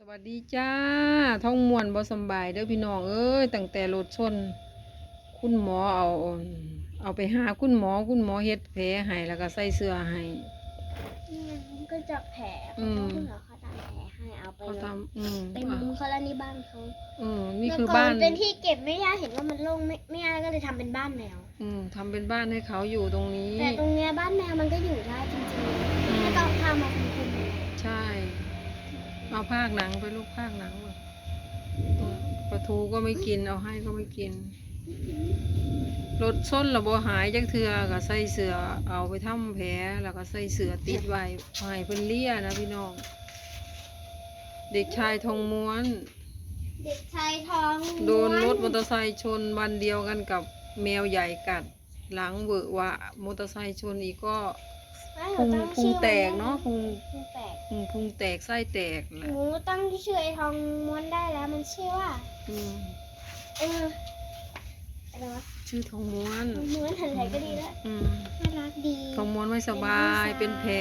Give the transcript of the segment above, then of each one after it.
สวัสดีจ้าท้องมวนบ่สำบายเด้อพี่น้องเอ้ยตั้งแต่รถชน คุณหมอเอา เอาไปหาคุณหมอคุณหมอเฮ็ดแผลให้แล้วก็ใส่เสื้อให้นี่มันก็จะแผลอืเพราะมคุณหมอเขาทำแผลให้เอาไปเขาเลยทำอืมไปมุงเขาแล้วนี่บ้านเขาอืมนี่เมื่คือก่บ้านเป็นที่เก็บไม่ย่าเห็นว่ามันโล่งไม่ไม่ย่าก็เลยทำเป็นบ้านแมวอืมทำเป็นบ้านให้เขาอยู่ตรงนี้ แต่ตรงเนี้ยบ้านแมวมันก็อยู่ได้จริงอืมๆไม่ต้องพามาคุมคุมใช่ เอาภาคหนังไปลูกภาคหนังเลยอืมปลาทูก็ไม่กินเอาให้ก็ไม่กินรถส้นระบหายจักเทือก็ใส่เสือเอาไปทำแผลแล้วก็ใส่เสือติดไว้ให้เพิ่นเลี้ยนะพี่น้อง เด็กชายทองม้วน เด็กชายทองโดนรถมอเตอร์ไซค์ชนวันเดียวกันกับแมวใหญ่กัด หลังเวอะหวะมอเตอร์ไซค์ชนอีกก็ไม่ พุงหนูตั้พุงชื่อแตกเนาะพุงพุงแตกพุงพุงแตกไส้แตกหแหละนูตั้งชื่อไอ้ทองม้วนได้แล้วมันชื่อว่า อืมเอออะไรวะชื่อทองม้วนม้วนหันไหนก็ดีแล้วอืมน่ารักดีทองม้วนไม่สบายเป็นแผล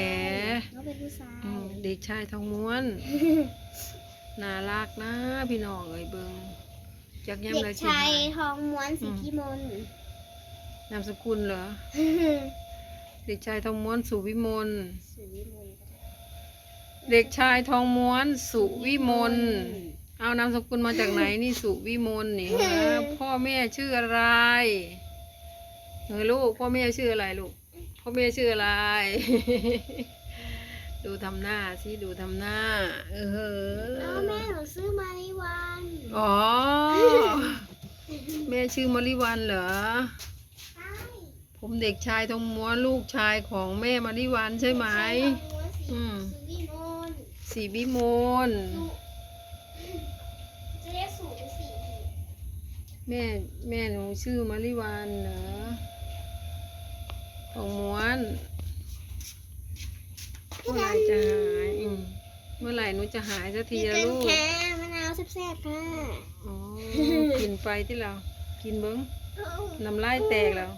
เขาเป็นผู้ชายอืมเด็กชายทองม้วนน่ารักนะพี่น้องเอ้ยเบิงจักย้ำเด็กเลยสิชายหายทองม้วนสีพิมลนามสกุลเหรอ เด็กชายทองม้วนสุวิมลสีวิมลเด็กชายทองม้วนสุวิมล เอานามสกุลมาจากไหนนี่สุวิมลนี่ฮะพ่อแม่ชื่ออะไรเฮ้ยลูกพ่อแม่ชื่ออะไรลูก พ่อแม่ชื่ออะไร ดูทำหน้าสิดูทำหน้า เออเหอ้าอวแม่หนูซื้อมาในวัน อ๋อ แม่ชื่อมริวันเหรอใช่ ผมเด็กชายทองม้วนลูกชายของแม่มริวันใช่ไหมทองม้วนสีอืม สีวิมลสีวิมลสุจะเรียกสูหรือสีแม่แม่หนูชื่อมริวันเหรอทองม้วนเมื่อไหร่จะหายอืมเมื่อไหร่หนูจะหายสักทีมีละกันลูกแค่มะนาวแซ่บๆค่ะอ๋อกินไปที่เรา กินเบิ้งน้ำลายแตกแล้ว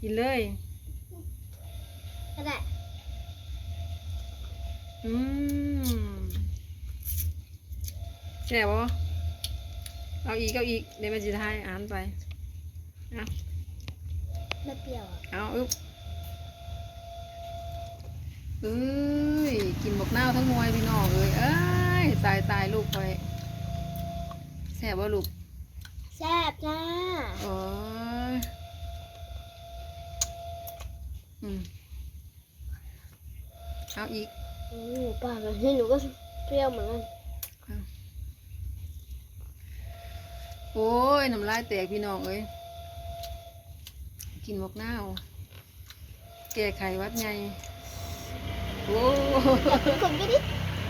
กินเลย ก็ได้อืมแซ่บบ่เอาอีกเอาอีกเดี๋ยวมันจะทายอ่านไปเอาไม่เปรี้ยวอะเอาอึ๊บเอ้ยกินบกนาวทั้งมวยพี่น้องเลยเอ้ยตายตายลูกไปแซ่บบ่ลูก แซ่บจ้า โอ้ยอืม เอาอีกอืมปากแบบนี้หนูก็เปรี้ยวเหมือนกันโอ้ยน้ำลายแตกพี่น้องเอ้ยกินหมกหน้าวแก้ไขหวัดไงโอ้ผมไม่ได้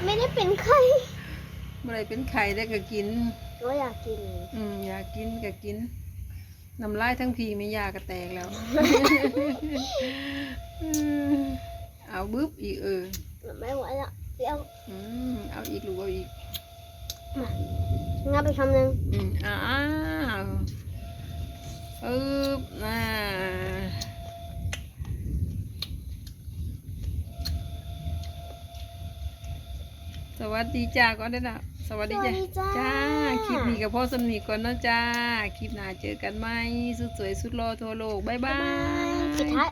ไม่ได้เป็นไข้เมื่อไรเป็นไข่ได้ก็กินก็อยากกิน อืมอยากกินก็กินน้ำลายทั้งพีไม่ยากระแตกแล้วอืม เอาบึ๊บอีกเออไม่ไหวแล้วเปรี้ยวอืมเอาอีกลูกเอาอีกงับไปคำหนึ่งอืมอ้าวปึ๊บน่าสวัสดีจ้าก่อนได้อละสวัสดีจ้าจ้า คลิปนี้กับพ่อสำนีก่อนเนาะจ้า คลิปหน้าเจอกันไหมสุดสวยสุดรอทั่วโลก บ๊ายบาบ๊ายบายยปิดท้าย